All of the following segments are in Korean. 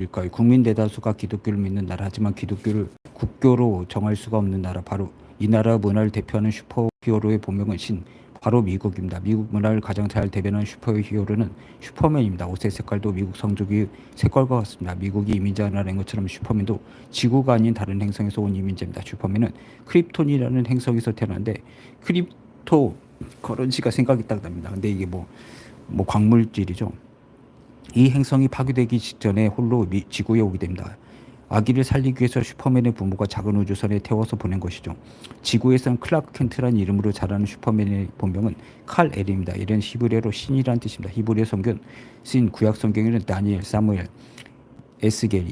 일까요? 국민 대다수가 기독교를 믿는 나라 하지만 기독교를 국교로 정할 수가 없는 나라 바로 이 나라 문화를 대표하는 슈퍼히어로의 본명은 신 바로 미국입니다. 미국 문화를 가장 잘 대변하는 슈퍼히어로는 슈퍼맨입니다. 옷의 색깔도 미국 성적이 색깔과 같습니다. 미국이 이민자 나라인 것처럼 슈퍼맨도 지구가 아닌 다른 행성에서 온 이민자입니다. 슈퍼맨은 크립톤이라는 행성에서 태어났는데 크립토 커런시가 생각이 딱 납니다. 근데 이게 뭐 뭐 광물질이죠. 이 행성이 파괴되기 직전에 홀로 미- 지구에 오게 됩니다. 아기를 살리기 위해서 슈퍼맨의 부모가 작은 우주선에 태워서 보낸 것이죠. 지구에선 클라크 켄트라는 이름으로 자라는 슈퍼맨의 본명은 칼 엘입니다. 이는 히브리어로 신이라는 뜻입니다. 히브리어 성경 쓰인 구약 성경에는 다니엘, 사무엘, 에스겔,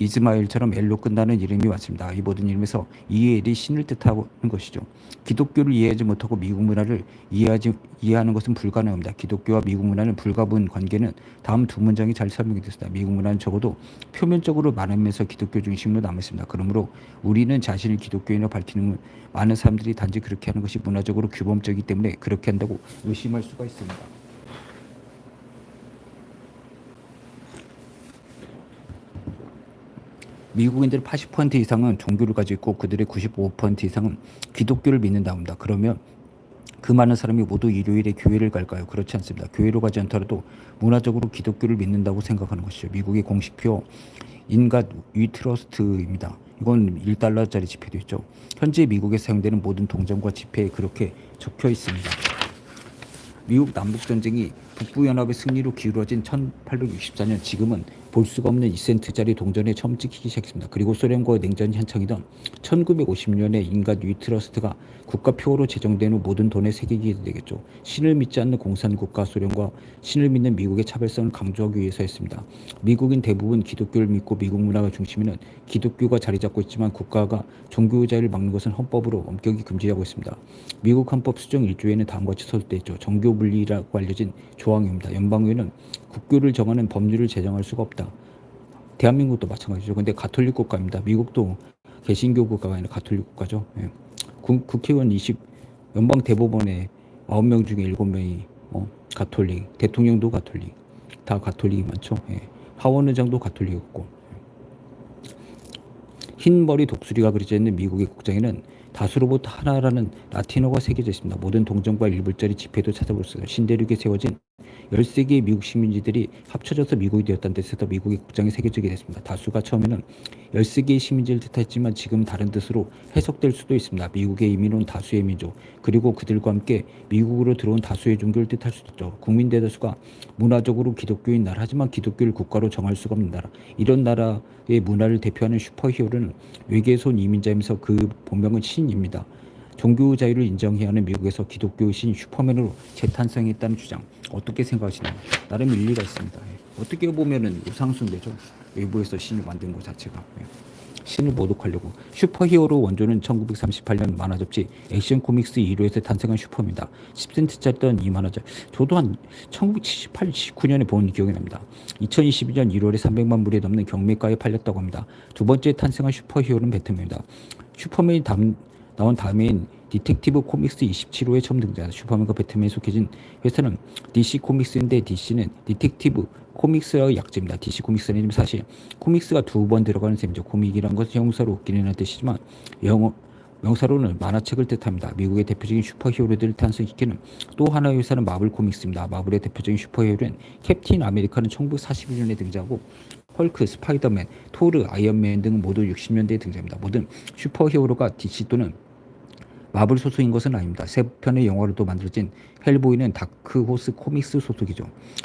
이즈마엘처럼 엘로 끝나는 이름이 많습니다. 이 모든 이름에서 이 엘이 신을 뜻하는 것이죠. 기독교를 이해하지 못하고 미국 문화를 이해하지 이해하는 것은 불가능합니다. 기독교와 미국 문화는 불가분 관계는 다음 두 문장이 잘 설명이 됐습니다. 미국 문화는 적어도 표면적으로 많은 면에서 기독교 중심으로 남았습니다. 그러므로 우리는 자신을 기독교인으로 밝히는 많은 사람들이 단지 그렇게 하는 것이 문화적으로 규범적이기 때문에 그렇게 한다고 의심할 수가 있습니다. 미국인들 80% 이상은 종교를 가지고 있고 그들의 95% 이상은 기독교를 믿는다 합니다. 그러면 그 많은 사람이 모두 일요일에 교회를 갈까요? 그렇지 않습니다. 교회로 가지 않더라도 문화적으로 기독교를 믿는다고 생각하는 것이죠. 미국의 공식표 인갓 위트러스트입니다. 이건 1달러짜리 지폐도 있죠. 현재 미국에 사용되는 모든 동전과 지폐에 그렇게 적혀 있습니다. 미국 남북 전쟁이 북부 연합의 승리로 기울어진 1864년 지금은 볼 수가 없는 2센트짜리 동전에 처음 찍히기 시작했습니다. 그리고 소련과 냉전이 한창이던 1950년에 인간 위트러스트가 국가표어로 제정된 후 모든 돈에 새기게 되겠죠. 신을 믿지 않는 공산국가 소련과 신을 믿는 미국의 차별성을 강조하기 위해서였습니다. 미국인 대부분 기독교를 믿고 미국 문화가 중심에는 기독교가 자리 잡고 있지만 국가가 종교 자유를 막는 것은 헌법으로 엄격히 금지하고 있습니다. 미국 헌법 수정 1조에는 다음과 같이 서술되어 있죠. 정교 분리라고 알려진 조항입니다. 연방의회는 국교를 정하는 법률을 제정할 수가 없다. 대한민국도 마찬가지죠. 근데 가톨릭 국가입니다. 미국도 개신교 국가가 아니라 가톨릭 국가죠. 예. 국, 국회의원 20 연방 대법원에 9명 중에 7명이 어, 가톨릭, 대통령도 가톨릭, 다 가톨릭이 많죠. 예. 하원의장도 가톨릭이었고 흰 머리 독수리가 그려져 있는 미국의 국장에는 다수로부터 하나라는 라틴어가 새겨져 있습니다. 모든 동전과 일불짜리 지폐도 찾아볼 수 있어요. 신대륙에 세워진 13개의 미국 시민지들이 합쳐져서 미국이 되었다는 뜻에서 미국의 국장이 새겨지게 됐습니다. 다수가 처음에는 13개의 시민지를 뜻했지만 지금 다른 뜻으로 해석될 수도 있습니다. 미국의 이민은 다수의 민족, 그리고 그들과 함께 미국으로 들어온 다수의 종교를 뜻할 수도 있죠. 국민 대다수가 문화적으로 기독교인 나라, 하지만 기독교를 국가로 정할 수가 없는 나라. 이런 나라의 문화를 대표하는 슈퍼히어로는 외계에서 온 이민자이면서 그 본명은 신입니다. 종교 자유를 인정해야 하는 미국에서 기독교 신 슈퍼맨으로 재탄생했다는 주장 어떻게 생각하시나요? 나름 일리가 있습니다. 예. 어떻게 보면은 우상숭배죠. 외부에서 신을 만든 것 자체가 예. 신을 모독하려고 슈퍼히어로 원조는 1938년 만화 잡지 액션 코믹스 1호에서 탄생한 슈퍼입니다. 10센트짜리던 이 만화자 저도 한 1978, 19년에 본 기억이 납니다. 2022년 1월에 300만 불이 넘는 경매가에 팔렸다고 합니다. 두 번째 탄생한 슈퍼히어로는 배트맨입니다. 슈퍼맨이 다음, 나온 다음엔 디텍티브 코믹스 27호에 처음 등장한 슈퍼맨과 배트맨에 속해진 회사는 DC 코믹스인데 DC는 디텍티브 코믹스의 약자입니다. DC 코믹스는 사실 코믹스가 두 번 들어가는 셈이죠. 코믹이란 것은 형사로 웃기는 뜻이지만 영어 명사로는 만화책을 뜻합니다. 미국의 대표적인 슈퍼히어로들을 탄생시키는 또 하나의 회사는 마블 코믹스입니다. 마블의 대표적인 슈퍼히어로는 캡틴 아메리카는 1941년에 등장하고 헐크, 스파이더맨, 토르, 아이언맨 등 모두 60년대에 등장합니다. 모든 슈퍼히어로가 DC 또는 마블 소속인 것은 아닙니다. 세 편의 영화로도 만들어진 헬보이는 다크호스 코믹스 소속이죠.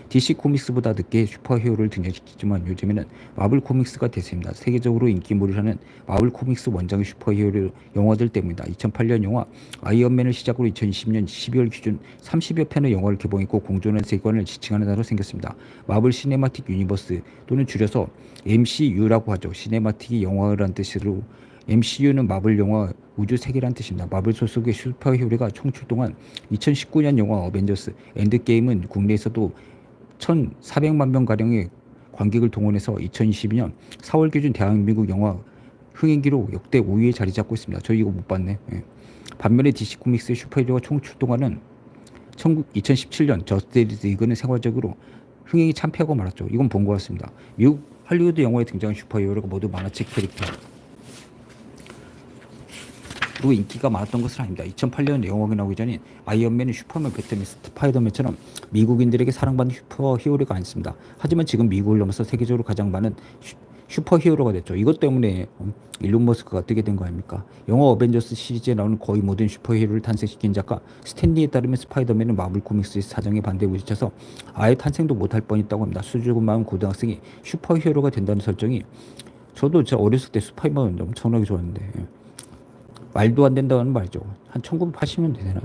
DC 코믹스보다 늦게 슈퍼히어로를 등장시켰지만 요즘에는 마블 코믹스가 대세입니다. 세계적으로 인기몰이를 하는 마블 코믹스 원작의 슈퍼히어로 영화들 때문입니다. 2008년 영화 아이언맨을 시작으로 2020년 12월 기준 30여 편의 영화를 개봉했고 공존한 세계관을 지칭하는 나로 생겼습니다. 마블 시네마틱 유니버스 또는 줄여서 MCU라고 하죠. 시네마틱이 영화라는 뜻으로 MCU는 마블 영화 우주 세계란 뜻입니다. 마블 소속의 슈퍼히어로가 총 출동한 2019년 영화 어벤져스 엔드게임은 국내에서도 1,400만 명 가량의 관객을 동원해서 2022년 4월 기준 대한민국 영화 흥행기로 역대 5위에 자리 잡고 있습니다. 저 이거 못 봤네. 예. 반면에 DC 코믹스의 슈퍼히어로가 총 출동하는 2017년 저스티스 리그는 생활적으로 흥행이 참패하고 말았죠. 이건 본 것 같습니다. 미국 할리우드 영화에 등장한 슈퍼히어로가 모두 만화책 캐릭터. 그리고 인기가 많았던 것은 아닙니다. 2008년 영화가 나오기 전인 아이언맨, 슈퍼맨, 배트맨, 스파이더맨처럼 미국인들에게 사랑받는 슈퍼 히어로가 아니습니다. 하지만 지금 미국을 넘어서 세계적으로 가장 많은 슈, 슈퍼 히어로가 됐죠. 이것 때문에 음, 일론 머스크가 뜨게 된 거 아닙니까? 영화 어벤져스 시리즈에 나오는 거의 모든 슈퍼 히어로를 탄생시킨 작가 스탠리에 따르면 스파이더맨은 마블 코믹스의 사정에 반대에 부딪혀서 아예 탄생도 못할 뻔했다고 합니다. 수줍은 마음 고등학생이 슈퍼 히어로가 된다는 설정이 저도 저 어렸을 때 스파이더맨 엄청나게 좋아했는데 예. 말도 안 된다는 말이죠. 한 1980년대 되나?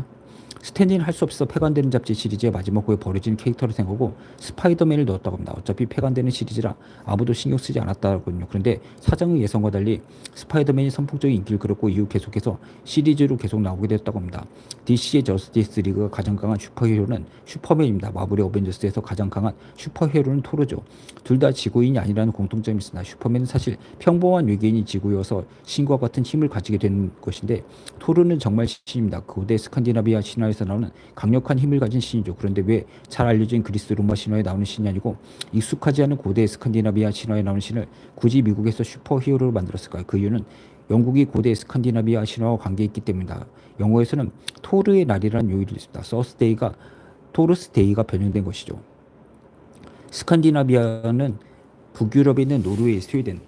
스탠리는 할수 없어 폐간되는 잡지 시리즈의 마지막 후에 버려진 캐릭터를 생각하고 스파이더맨을 넣었다고 합니다. 어차피 폐간되는 시리즈라 아무도 신경 쓰지 않았다거든요. 그런데 사장의 예상과 달리 스파이더맨이 선풍적인 인기를 끌었고 이후 계속해서 시리즈로 계속 나오게 됐다고 합니다. DC의 저스티스 리그가 가장 강한 슈퍼히어로는 슈퍼맨입니다. 마블의 어벤져스에서 가장 강한 슈퍼히어로는 토르죠. 둘 다 지구인이 아니라는 공통점이 있으나 슈퍼맨은 사실 평범한 외계인이 지구여서 신과 같은 힘을 가지게 된 것인데 토르는 정말 신입니다. 고대 스칸디나비아 신화 에서 나오는 강력한 힘을 가진 신이죠. 그런데 왜 잘 알려진 그리스 로마 신화에 나오는 신이 아니고 익숙하지 않은 고대 스칸디나비아 신화에 나오는 신을 굳이 미국에서 슈퍼 히어로로 만들었을까요? 그 이유는 영국이 고대 스칸디나비아 신화와 관계 있기 때문이다. 영어에서는 토르의 날이라는 요일이 있습니다. 서스데이가 토르스데이가 변형된 것이죠. 스칸디나비아는 북유럽에 있는 노르웨이, 스웨덴,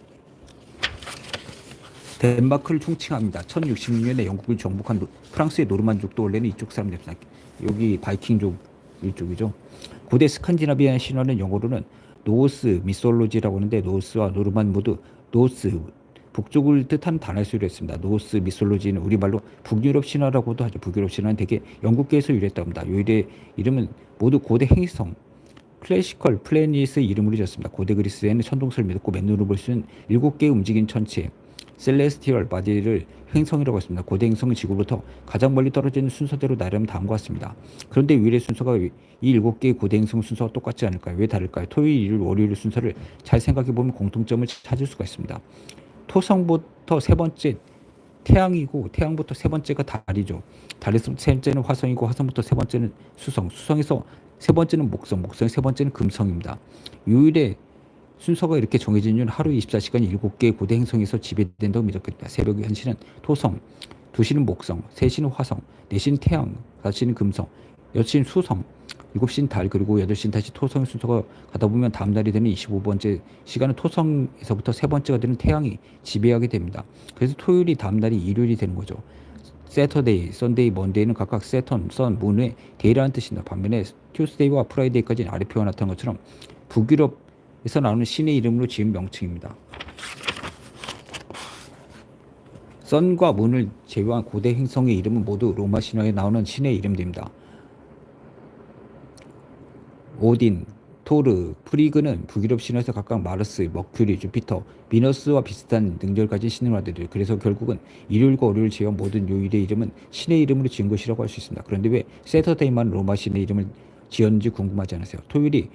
덴마크를 총칭합니다. 1066년에 영국을 정복한 노- 프랑스의 노르만족도 원래는 이쪽 사람들입니다. 여기 바이킹족 이쪽이죠. 고대 스칸디나비아 신화는 영어로는 노스 미솔로지라고 하는데 노스와 노르만 모두 노스 북쪽을 뜻하는 단어에서 유래했습니다. 노스 미솔로지는 우리말로 북유럽 신화라고도 하죠. 북유럽 신화는 대개 영국계에서 유래했다고 합니다. 요일의 이름은 모두 고대 행성 클래시컬 플래닛의 이름으로 지었습니다. 고대 그리스에는 천동설을 믿고 맨눈으로 볼 수 있는 일곱 개의 움직인 천체 셀레스티얼 바디를 행성이라고 했습니다. 고대 행성은 지구로부터 가장 멀리 떨어져 있는 순서대로 나름 다음과 같습니다. 그런데 위례 순서가 이 일곱 개의 고대 행성 순서와 똑같지 않을까요? 왜 다를까요? 토요일, 일요일, 월요일 순서를 잘 생각해 보면 공통점을 찾을 수가 있습니다. 토성부터 세 번째 태양이고 태양부터 세 번째가 달이죠. 달에서 세 번째는 화성이고 화성부터 세 번째는 수성, 수성에서 세 번째는 목성, 목성의 세 번째는 금성입니다. 요일의 순서가 이렇게 정해진 이유는 하루 24시간 7개의 고대 행성에서 지배된다고 믿었겠다. 새벽 1시는 토성, 2시는 목성, 3시는 화성, 4시는 태양, 5시는 금성, 6시는 수성, 7시는 달, 그리고 8시는 다시 토성 순서가 가다 보면 다음 날이 되는 25번째 시간은 토성에서부터 세 번째가 되는 태양이 지배하게 됩니다. 그래서 토요일이 다음 날이 일요일이 되는 거죠. 세터데이, 썬데이, 먼데이는 각각 세턴, 선, 문의 데이라는 뜻입니다. 반면에 튜스데이와 프라이데이까지는 아래 나타난 것처럼 북유럽 에서 나오는 신의 이름으로 지은 명칭입니다. 선과 문을 제외한 고대 행성의 이름은 모두 로마 신화에 나오는 신의 이름들입니다. 오딘, 토르, 프리그는 북유럽 신화에서 각각 마르스, 머큐리, 주피터, 비너스와 비슷한 능력을 가진 신화들이에요. 그래서 결국은 일요일과 월요일 제외한 모든 요일의 이름은 신의 이름으로 지은 것이라고 할 수 있습니다. 그런데 왜 세터데이만 로마 신의 이름을 지었는지 궁금하지 않으세요? 토요일이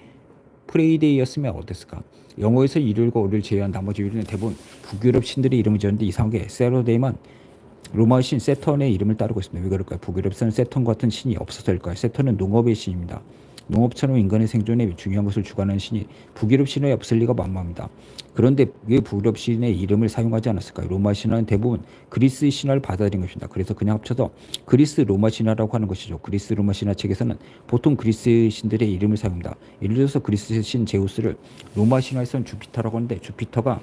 프레이데이였으면 어땠을까? 영어에서 일요일과 월요일 제외한 나머지 요일은 대부분 북유럽 신들의 이름을 지었는데 이상하게 세터데이만 로마 신 세턴의 이름을 따르고 있습니다. 왜 그럴까요? 북유럽에서는 세턴 같은 신이 없어서일까요? 세턴은 농업의 신입니다. 농업처럼 인간의 생존에 중요한 것을 주관하는 신이 북유럽 신화에 없을 리가 만무합니다. 그런데 왜 북유럽 신의 이름을 사용하지 않았을까요? 로마 신화는 대부분 그리스 신화를 받아들인 것입니다. 그래서 그냥 합쳐서 그리스 로마 신화라고 하는 것이죠. 그리스 로마 신화 책에서는 보통 그리스 신들의 이름을 사용합니다. 예를 들어서 그리스 신 제우스를 로마 신화에서는 주피터라고 하는데 주피터가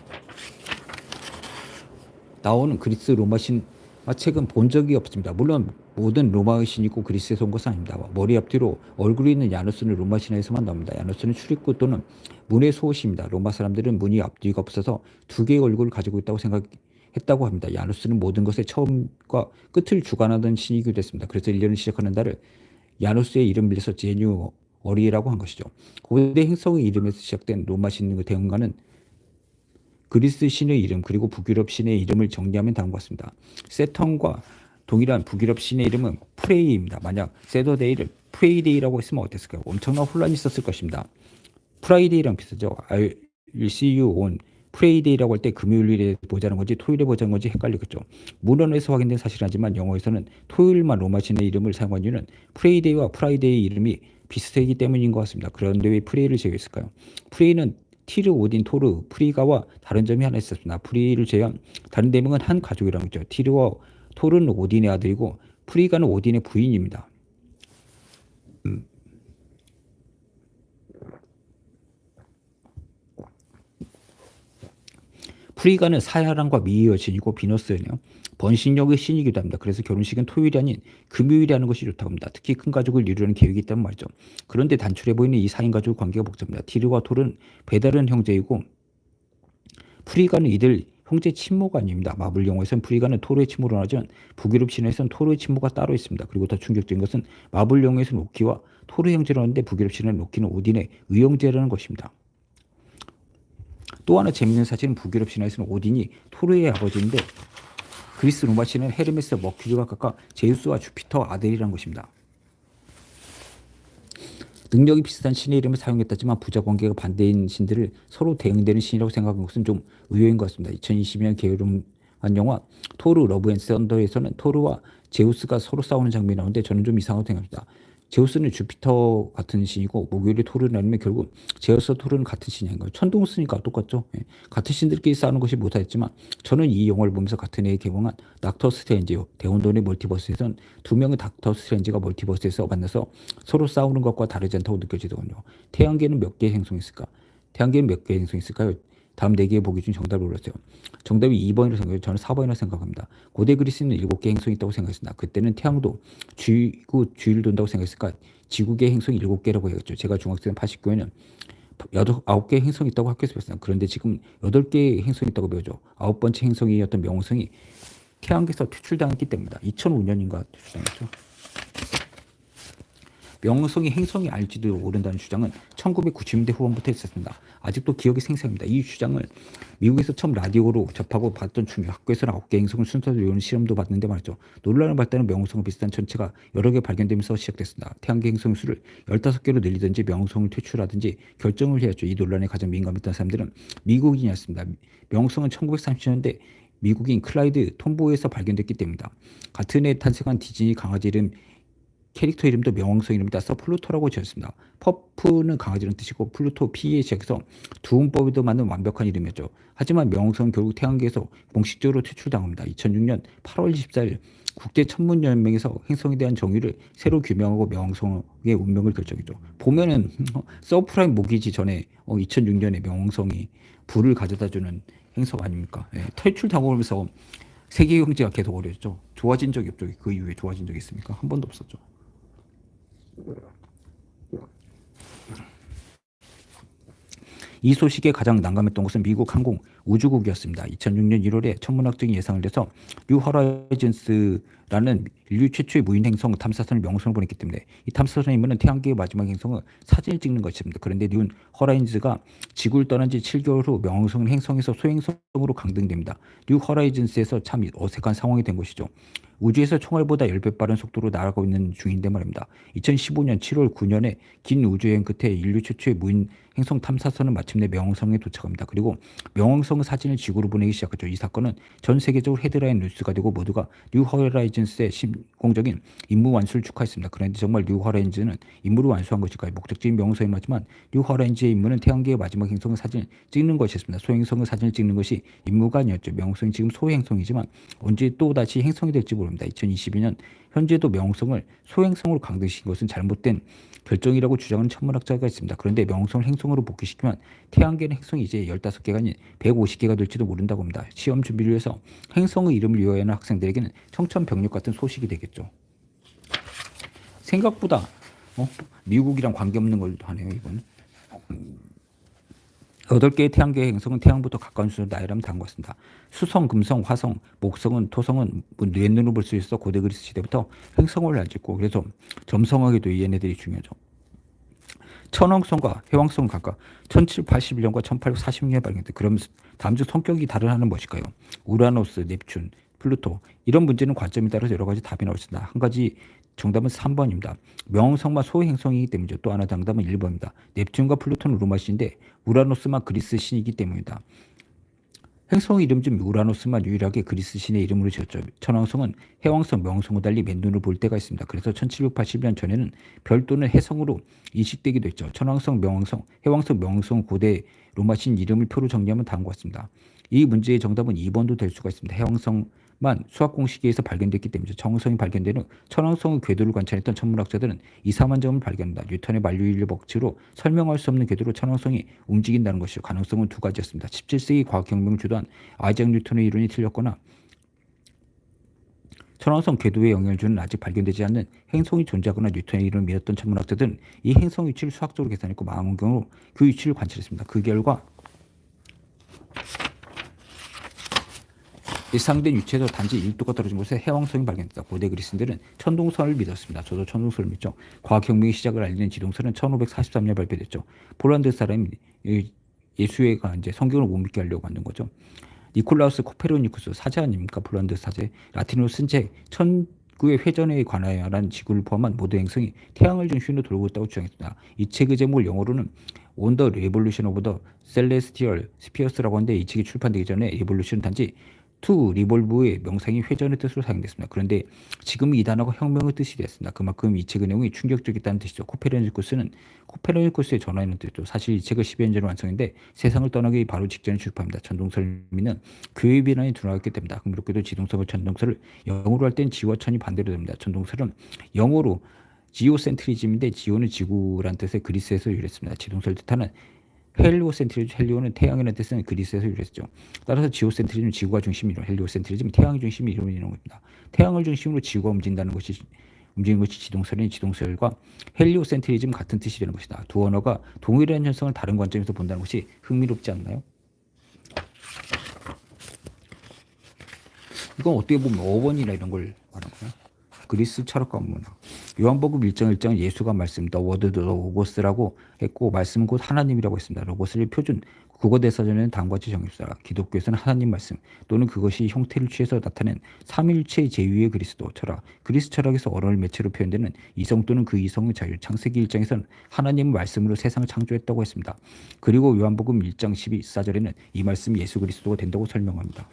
나오는 그리스 로마 신 책은 본 적이 없습니다. 물론 모든 로마의 신이 고 그리스에서 온 것은 아닙니다. 머리 앞뒤로 얼굴이 있는 야누스는 로마 신화에서만 나옵니다. 야누스는 출입구 또는 문의 소호시입니다. 로마 사람들은 문이 앞뒤가 없어서 두 개의 얼굴을 가지고 있다고 생각했다고 합니다. 야누스는 모든 것의 처음과 끝을 주관하던 신이기도 했습니다. 그래서 1년을 시작하는 달을 야누스의 이름 빌려서 제뉴 어리라고 한 것이죠. 고대 행성의 이름에서 시작된 로마 신의 대응과는 그리스 신의 이름 그리고 북유럽 신의 이름을 정리하면 다음과 같습니다. 세턴과 동일한 북유럽 신의 이름은 프레이입니다. 만약 세더데이를 프레이데이라고 했으면 어땠을까요? 엄청난 혼란이 있었을 것입니다. 프라이데이랑 비슷하죠. I'll see you on 프레이데이라고 할 때 금요일에 보자는 건지 토요일에 보자는 건지 헷갈리겠죠. 문헌에서 확인된 사실이지만 영어에서는 토요일만 로마 신의 이름을 사용한 이유는 프레이데이와 프라이데이 이름이 비슷하기 때문인 것 같습니다. 그런데 왜 프레이를 제외했을까요? 프레이는 티르, 오딘, 토르, 프리가와 다른 점이 하나 있었습니다. 프리를 제외한 다른 네 명은 한 가족이라고 했죠. 티르와 토르는 오딘의 아들이고 프리가는 오딘의 부인입니다. 음. 프리가는 사야랑과 미의 여신이고 비너스네요. 번식력의 신이기도 합니다. 그래서 결혼식은 토요일이 아닌 금요일에 하는 것이 좋다고 합니다. 특히 큰 가족을 이루는 계획이 있다는 말이죠. 그런데 단출해 보이는 이 4인 가족 관계가 복잡합니다. 티르와 톨은 배다른 형제이고 프리가는 이들 형제 친모가 아닙니다. 마블 영화에서는 프리가는 토르의 친모로 하지만 북유럽 신화에서는 토르의 친모가 따로 있습니다. 그리고 더 충격적인 것은 마블 영화에서는 로키와 토르 형제로 하는데 북유럽 신화는 로키는 오딘의 의형제라는 것입니다. 또 하나 재밌는 사실은 북유럽 신화에서는 오딘이 토르의 아버지인데 그리스 로마 신은 헤르메스, 머큐리가 각각 제우스와 주피터 아들이라는 것입니다. 능력이 비슷한 신의 이름을 사용했다지만 부자 관계가 반대인 신들을 서로 대응되는 신이라고 생각한 것은 좀 의외인 것 같습니다. 2022년 게으름한 영화 토르 러브 앤 썬더에서는 토르와 제우스가 서로 싸우는 장면이 나오는데 저는 좀 이상하다고 생각합니다. 제우스는 주피터 같은 신이고 목요일에 토르는 아니면 결국 제우스 토르는 같은 신이 아닌가요? 천둥을 쓰니까 똑같죠. 예. 같은 신들끼리 싸우는 것이 못하겠지만 저는 이 영화를 보면서 같은 해에 개봉한 닥터 스트레인지 대혼돈의 멀티버스에선 두 명의 닥터 스트레인지가 멀티버스에서 만나서 서로 싸우는 것과 다르지 않다고 느껴지더군요. 태양계는 몇 개의 행성이 있을까? 태양계는 몇 개의 행성이 있을까요? 다음 4개의 보기 중 정답을 올렸어요. 정답이 2번이라고 생각해요. 저는 4번이라고 생각합니다. 고대 그리스는 7개의 행성이 있다고 생각했습니다. 그때는 태양도 지구 주위를 돈다고 생각했으니까 지구계 행성이 7개라고 해야겠죠. 제가 중학생 89에는 9개의 행성이 있다고 학교에서 배웠습니다. 그런데 지금 8개의 행성이 있다고 배우죠. 아홉 번째 행성이었던 명성이 태양계에서 퇴출당했기 때문이다. 2005년인가 퇴출당했죠. 명성이 행성이 알지도 모른다는 주장은 1990년대 후반부터 있었습니다. 아직도 기억이 생생합니다. 이 주장을 미국에서 처음 라디오로 접하고 봤던 중에 학교에서는 9개 행성을 순서대로 외우는 실험도 봤는데 말이죠. 논란을 발달은 명성과 비슷한 천체가 여러 개 발견되면서 시작됐습니다. 태양계 행성 수를 15개로 늘리든지 명성을 퇴출하든지 결정을 해야죠. 이 논란에 가장 민감했던 사람들은 미국인이었습니다. 명성은 1930년대 미국인 클라이드 톰보에서 발견됐기 때문이다. 같은 해 탄생한 디즈니 강아지 이름 캐릭터 이름도 명왕성 이름을 따서 플루토라고 지었습니다. 퍼프는 강아지라는 뜻이고 플루토 P에 시작해서 두 음법에도 맞는 완벽한 이름이었죠. 하지만 명왕성은 결국 태양계에서 공식적으로 퇴출당합니다. 2006년 8월 24일 국제 천문연맹에서 행성에 대한 정의를 새로 규명하고 명왕성의 운명을 결정했죠. 보면은 서프라임 모기지 전에 2006년에 명왕성이 불을 가져다주는 행성 아닙니까? 예, 퇴출당하면서 세계 경제가 계속 어려졌죠. 좋아진 적이 없죠. 그 이후에 좋아진 적이 있습니까? 한 번도 없었죠. 이 소식에 가장 난감했던 것은 미국 항공 우주국이었습니다. 2006년 1월에 천문학적인 예상을 해서 뉴 허라이즌스 라는 인류 최초의 무인 행성 탐사선을 명성을 보냈기 때문에 이 탐사선의 임무는 태양계의 마지막 행성을 사진을 찍는 것입니다. 그런데 뉴 허라이즌스가 지구를 떠난 지 7개월 후 명성 행성에서 소행성으로 강등됩니다. 뉴 허라이즌스에서 참 어색한 상황이 된 것이죠. 우주에서 총알보다 10배 빠른 속도로 날아가고 있는 중인데 말입니다. 2015년 7월 9년에 긴 우주여행 끝에 인류 최초의 무인 행성 탐사선은 마침내 명왕성에 도착합니다. 그리고 명왕성 사진을 지구로 보내기 시작하죠. 이 사건은 전 세계적으로 헤드라인 뉴스가 되고 모두가 뉴 허라이즌 스의 신공적인 임무 완수를 축하했습니다. 그런데 정말 뉴 허라이즌은 임무를 완수한 것일까요? 목적지인 명왕성이 맞지만 뉴 허라이즌의 임무는 태양계의 마지막 행성의 사진을 찍는 것이었습니다. 소행성의 사진을 찍는 것이 임무가 아니었죠. 명왕성이 지금 소행성이지만 언제 또 다시 행성이 될지 모릅니다. 2022년 현재도 명성을 소행성으로 강등시킨 것은 잘못된 결정이라고 주장하는 천문학자가 있습니다. 그런데 명성을 행성으로 복귀시키면 태양계는 행성이 이제 15개가 아닌 150개가 될지도 모른다고 합니다. 시험 준비를 위해서 행성의 이름을 외워야 하는 학생들에게는 청천벽력 같은 소식이 되겠죠. 생각보다 어? 미국이랑 관계없는 걸 하네요, 이건. 여덟 개의 태양계의 행성은 태양부터 가까운 수로 나열하면 다음 것입니다. 수성, 금성, 화성, 목성은 토성은 뭐 뇌눈으로 볼 수 있어 고대 그리스 시대부터 행성을 알지고 그래서 점성하게도 얘네들이 중요하죠. 천왕성과 해왕성 각각 1781년과 1846년에 발견돼. 그럼 다음 주 성격이 다른 하는 무엇일까요? 우라노스, 넵튠, 플루토 이런 문제는 관점에 따라서 여러 가지 답이 나올 수 있습니다. 한 가지 정답은 3번입니다. 명성과 소행성이기 때문이죠. 또 하나 정답은 1번입니다. 넵튠과 플루토는 로마 신인데 우라노스만 그리스 신이기 때문이다. 행성 이름 중 우라노스만 유일하게 그리스 신의 이름으로 지었죠. 천왕성은 해왕성, 명성과 달리 맨눈으로 볼 때가 있습니다. 그래서 1780년 전에는 별 또는 해성으로 인식되기도 했죠. 천왕성, 명왕성, 해왕성, 명성 고대 로마 신 이름을 표로 정리하면 다음과 같습니다. 이 문제의 정답은 2번도 될 수가 있습니다. 해왕성 만 수학 공식에서 발견됐기 때문이죠. 정성이 발견된 후 천왕성의 궤도를 관찰했던 천문학자들은 2, 4만 점을 발견한다. 뉴턴의 만류인력 법칙으로 설명할 수 없는 궤도로 천왕성이 움직인다는 것이요. 가능성은 두 가지였습니다. 17세기 과학혁명 주도한 아이작 뉴턴의 이론이 틀렸거나 천왕성 궤도에 영향을 주는 아직 발견되지 않는 행성이 존재하거나 뉴턴의 이론을 믿었던 천문학자들은 이 행성 위치를 수학적으로 계산했고 망원경으로 그 위치를 관찰했습니다. 그 결과 예상된 위치에서 단지 1도가 떨어진 곳에 해왕성이 발견됐다. 고대 그리스인들은 천동설을 믿었습니다. 저도 천동설을 믿죠. 과학혁명의 시작을 알리는 지동설은 1543년 발표됐죠. 폴란드 사람이 이 예수회가 이제 성경을 못 믿게 하려고 만든 거죠. 니콜라우스 코페르니쿠스 사제 아닙니까? 폴란드 사제. 라틴어로 쓴 책 천구의 회전에 관하여란 지구를 포함한 모든 행성이 태양을 중심으로 돌고 있다고 주장했습니다. 이 책의 제목을 영어로는 the Revolution of the Celestial Spheres라고 하는데 이 책이 출판되기 전에 리볼루션은 단지 투 리볼브의 명상이 회전의 뜻으로 사용됐습니다. 그런데 지금 이 단어가 혁명의 뜻이 됐습니다. 그만큼 이 책의 내용이 충격적이다는 뜻이죠. 코페르니쿠스는 코페르니쿠스의 전화에는 뜻죠. 사실 이 책을 10여 년 전에 완성했는데 세상을 떠나기 바로 직전에 출판합니다. 전동설미는 교회 비난이 드러났기 때문니다 흥미롭게도 지동설과 전동설을 영어로 할 땐 지와 천이 반대로 됩니다. 전동설은 영어로 지오센트리즘인데 지오는 지구란 뜻의 그리스에서 유래했습니다. 지동설 뜻하는 헬리오센트리즘, 헬리오는 태양이라는 뜻은 그리스에서 유래했죠. 따라서 지오센트리즘 지구가 중심이로 헬리오센트리즘 태양이 중심이 이루어지는 겁니다. 태양을 중심으로 지구가 움직인다는 것이 움직이는 것이 지동설인 지동설과 헬리오센트리즘 같은 뜻이 되는 것이다. 두 언어가 동일한 현상을 다른 관점에서 본다는 것이 흥미롭지 않나요? 이건 어떻게 보면 어원이나 이런 걸 말하는 거야. 그리스 철학과 문화. 요한복음 1장 1장 예수가 말씀 더 워드 더 로고스라고 했고 말씀은 곧 하나님이라고 했습니다. 로고스를 표준 국어 대사전에는 다음과 같이 정했습니다. 기독교에서는 하나님 말씀 또는 그것이 형태를 취해서 나타낸 삼일체 제위의 그리스도 철학. 그리스 철학에서 언어를 매체로 표현되는 이성 또는 그 이성의 자유. 창세기 1장에서는 하나님 말씀으로 세상을 창조했다고 했습니다. 그리고 요한복음 1장 12사절에는 이 말씀이 예수 그리스도가 된다고 설명합니다.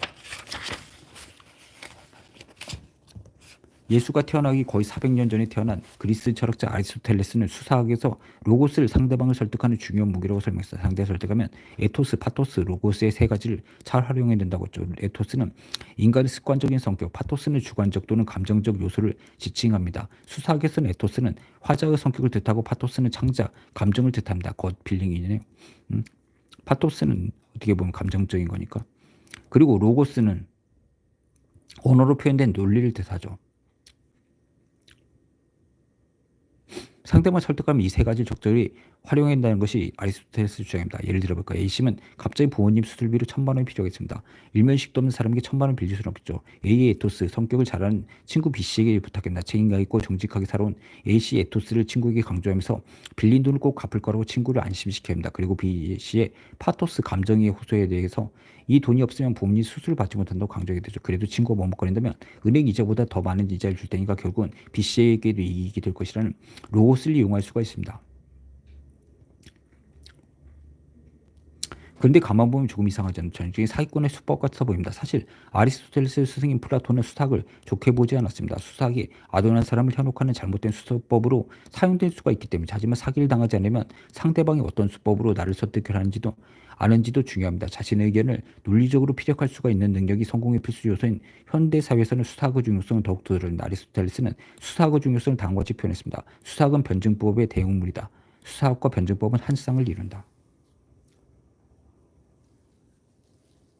예수가 태어나기 거의 400년 전에 태어난 그리스 철학자 아리스토텔레스는 수사학에서 로고스를 상대방을 설득하는 중요한 무기라고 설명했어요. 상대 설득하면 에토스, 파토스, 로고스의 세 가지를 잘 활용해야 된다고 했죠. 에토스는 인간의 습관적인 성격, 파토스는 주관적 또는 감정적 요소를 지칭합니다. 수사학에서는 에토스는 화자의 성격을 뜻하고 파토스는 창자, 감정을 뜻합니다. 겉 빌링이네요. 음? 파토스는 어떻게 보면 감정적인 거니까. 그리고 로고스는 언어로 표현된 논리를 뜻하죠. 상대방을 설득하면 이 세 가지 적절히 활용한다는 것이 아리스토텔레스 주장입니다. 예를 들어볼까요? A씨는 갑자기 부모님 수술비로 천만 원이 필요하겠습니다. 일면식도 없는 사람에게 천만 원 빌릴 수는 없죠. A의 에토스, 성격을 잘하는 친구 B씨에게 부탁했나 책임감 있고 정직하게 살아온 A씨 에토스를 친구에게 강조하면서 빌린 돈을 꼭 갚을 거라고 친구를 안심시켜야 합니다. 그리고 B씨의 파토스, 감정의 호소에 대해서 이 돈이 없으면 부모님 수술을 받지 못한다고 강조하게 되죠. 그래도 친구가 머뭇거린다면 은행 이자보다 더 많은 이자를 줄 테니까 결국은 B씨에게도 이익이 될 것이라는 로고스를 이용할 수가 있습니다. 그런데 가만 보면 조금 이상하지 않죠. 전형적인 사기꾼의 수법 같아 보입니다. 사실 아리스토텔레스 스승인 플라톤은 수학을 좋게 보지 않았습니다. 수학이 아도난 사람을 현혹하는 잘못된 수법으로 사용될 수가 있기 때문에 하지만 사기를 당하지 않으면 상대방이 어떤 수법으로 나를 설득하는지도 아는지도 중요합니다. 자신의 의견을 논리적으로 피력할 수가 있는 능력이 성공의 필수 요소인 현대 사회에서는 수사학의 중요성을 더욱 드러낸 아리스토텔레스는 수사학의 중요성을 다음과 같이 표현했습니다. 수사학은 변증법의 대응물이다. 수사학과 변증법은 한 쌍을 이룬다.